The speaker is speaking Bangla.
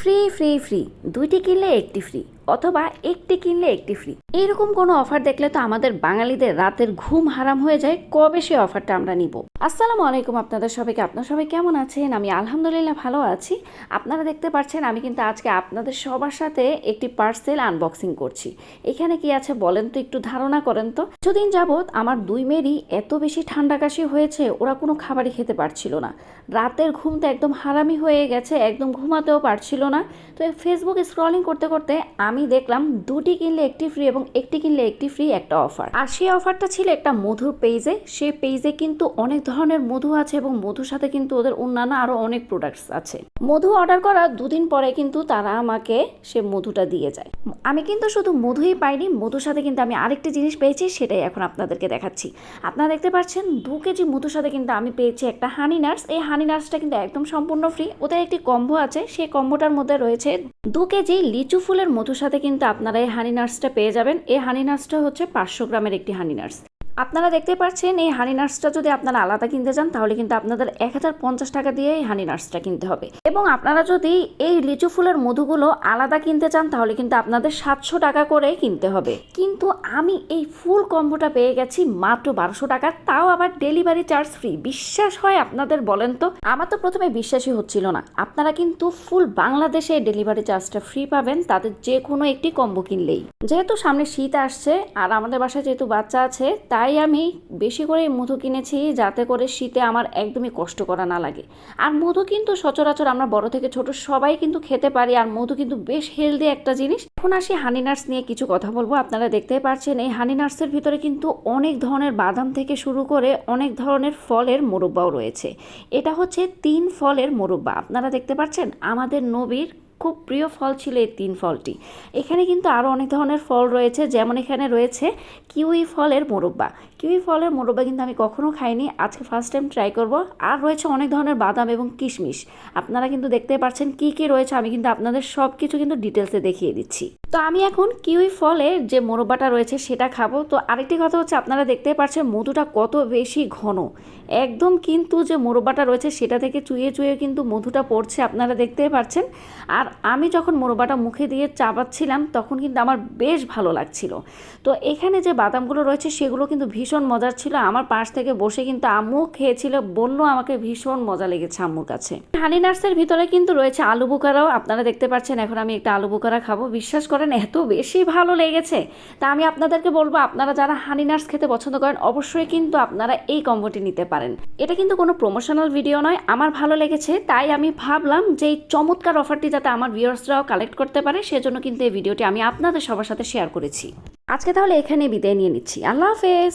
Free free free. দুইটি কিনলে একটি ফ্রি। অথবা একটি কিনলে একটি ফ্রি। এরকম কোনো অফার দেখলে তো আমাদের বাঙালিদের রাতের ঘুম হারাম হয়ে যায়, কবে সে অফারটা আমরা নিব? আসসালামু আলাইকুম আপনাদের সবাইকে, আপনার সবাই কেমন আছেন? আমি আলহামদুলিল্লাহ ভালো আছি। আপনারা দেখতে পাচ্ছেন, আমি কিন্তু আজকে আপনাদের সবার সাথে একটি পার্সেল আনবক্সিং করছি। এখানে কি আছে বলেন তো, একটু ধারণা করেন তো। কিছুদিন যাবৎ আমার দুই মেয়েরই এত বেশি ঠান্ডা কাশি হয়েছে, ওরা কোনো খাবারই খেতে পারছিল না। রাতের ঘুমটা একদম হারামি হয়ে গেছে, একদম ঘুমাতেও পারছিল না। তো ফেসবুক স্ক্রলিং করতে করতে আমি দেখলাম দুটি কিনলে একটি ফ্রি এবং একটি কিনলে একটি ফ্রি একটা অফার আর সেই অফারটা ছিল একটা মধুর পেজে সেই পেজে কিন্তু অনেক ধরনের মধু আছে এবং মধুর সাথে কিন্তু ওদের অন্যান্য আরও অনেক প্রোডাক্টস আছে। মধু অর্ডার করার দুদিন পরে কিন্তু তারা আমাকে সে মধুটা দিয়ে যায়। আমি কিন্তু শুধু মধুই পাইনি, মধুর সাথে কিন্তু আমি আরেকটি জিনিস পেয়েছি, সেটাই এখন আপনাদেরকে দেখাচ্ছি। আপনারা দেখতে পাচ্ছেন, দু কেজি মধুর সাথে কিন্তু আমি পেয়েছি একটা হানি নাটস এই হানি নাটসটা কিন্তু একদম সম্পূর্ণ ফ্রি ওদের একটি কম্বো আছে, সেই কম্বোটার মধ্যে রয়েছে দু কেজি লিচু ফুলের মধুর সাথে কিন্তু আপনারা এই হানি নার্সটা পেয়ে যাবেন। এই হানি নার্সটা হচ্ছে পাঁচশো গ্রামের একটি হানি নাটস আপনারা দেখতে পাচ্ছেন, এই হানি নার্সটা যদি আপনারা আলাদা কিনতে চান, তাহলে কিন্তু আপনাদের এক হাজার পঞ্চাশ টাকা দিয়ে এই হানি নার্সটা কিনতে হবে। এবং আপনারা যদি এই লিচু ফুলের মধুগুলো আলাদা কিনতে চান, তাহলে কিন্তু আপনাদের সাতশো টাকা করে কিনতে হবে। কিন্তু আমি এই ফুল কম্বোটা পেয়ে গেছি মাত্র বারোশো টাকা, তাও আবার ডেলিভারি চার্জ ফ্রি বিশ্বাস হয় আপনাদের বলেন তো? আমার তো প্রথমে বিশ্বাসই হচ্ছিল না। আপনারা কিন্তু ফুল বাংলাদেশে ডেলিভারি চার্জটা ফ্রি পাবেন, তাদের যে কোনো একটি কম্বো কিনলেই। যেহেতু সামনে শীত আসছে, আর আমাদের বাসায় যেহেতু বাচ্চা আছে, তাই আমি বেশি করে মধু কিনেছি যাতে করে শীতে আমার একদমই কষ্ট করা না লাগে। আর মধু কিন্তু সচরাচর আমরা বড় থেকে ছোট সবাই কিন্তু খেতে পারি, আর মধু কিন্তু বেশ হেলদি একটা জিনিস। এখন আসি হানি নাটস নিয়ে কিছু কথা বলব, আপনারা দেখতেই পাচ্ছেন এই হানি নাটসের ভিতরে কিন্তু অনেক ধরনের বাদাম থেকে শুরু করে অনেক ধরনের ফলের মোরব্বাও রয়েছে। এটা হচ্ছে তিন ফলের মোরব্বা, আপনারা দেখতে পাচ্ছেন? আমাদের নবীর খুব প্রিয় ফল ছিল এই তিন ফলটি। এখানে কিন্তু আরও অনেক ধরনের ফল রয়েছে, যেমন এখানে রয়েছে কিউই ফলের মোরব্বা। কিউই ফলের মোরব্বা কিন্তু আমি কখনো খাইনি, আজকে ফার্স্ট টাইম ট্রাই করব। আর রয়েছে অনেক ধরনের বাদাম এবং কিশমিশ। আপনারা কিন্তু দেখতে পাচ্ছেন কী কী রয়েছে, আমি কিন্তু আপনাদের সব কিছু কিন্তু ডিটেলসে দেখিয়ে দিচ্ছি। তো আমি এখন কিউই ফলের যে মোরব্বাটা রয়েছে সেটা খাব। তো আরেকটি কথা হচ্ছে, আপনারা দেখতে পাচ্ছেন মধুটা কত বেশি ঘন। একদম কিন্তু যে মোরব্বাটা রয়েছে সেটা থেকে চুয়ে চুয়ে কিন্তু মধুটা পড়ছে, আপনারা দেখতে পাচ্ছেন আর আমি যখন মোরব্বাটা মুখে দিয়ে চাবাচ্ছিলাম, তখন কিন্তু আমার বেশ ভালো লাগছিল। তো এখানে যে বাদামগুলো রয়েছে সেগুলো কিন্তু ভীষণ মজার ছিল। আমার পাশ থেকে বসে কিন্তু আম্মু খেয়েছিল, বলল আমাকে ভীষণ মজা লেগেছে আম্মুর কাছে। হানি নাটসের ভিতরে কিন্তু রয়েছে আলু বোকারাও, আপনারা দেখতে পাচ্ছেন এখন আমি একটা আলু বোকারা খাব। বিশ্বাস করেন এত বেশি ভালো লেগেছে। তা আমি আপনাদেরকে বলব, আপনারা যারা হানি নাটস খেতে পছন্দ করেন, অবশ্যই কিন্তু আপনারা এই কম্বোটি নিতে পারেন। এটা কিন্তু কোনো প্রমোশনাল ভিডিও নয়, আমার ভালো লেগেছে, তাই আমি ভাবলাম যে এই চমৎকার অফারটি যাতে আমার ভিউয়ার্সরাও কালেক্ট করতে পারে, সেজন্য কিন্তু এই ভিডিওটি আমি আপনাদের সবার সাথে শেয়ার করেছি। আজকে তাহলে এখানে বিদায় নিয়ে নিচ্ছি। আল্লাহ হাফেজ!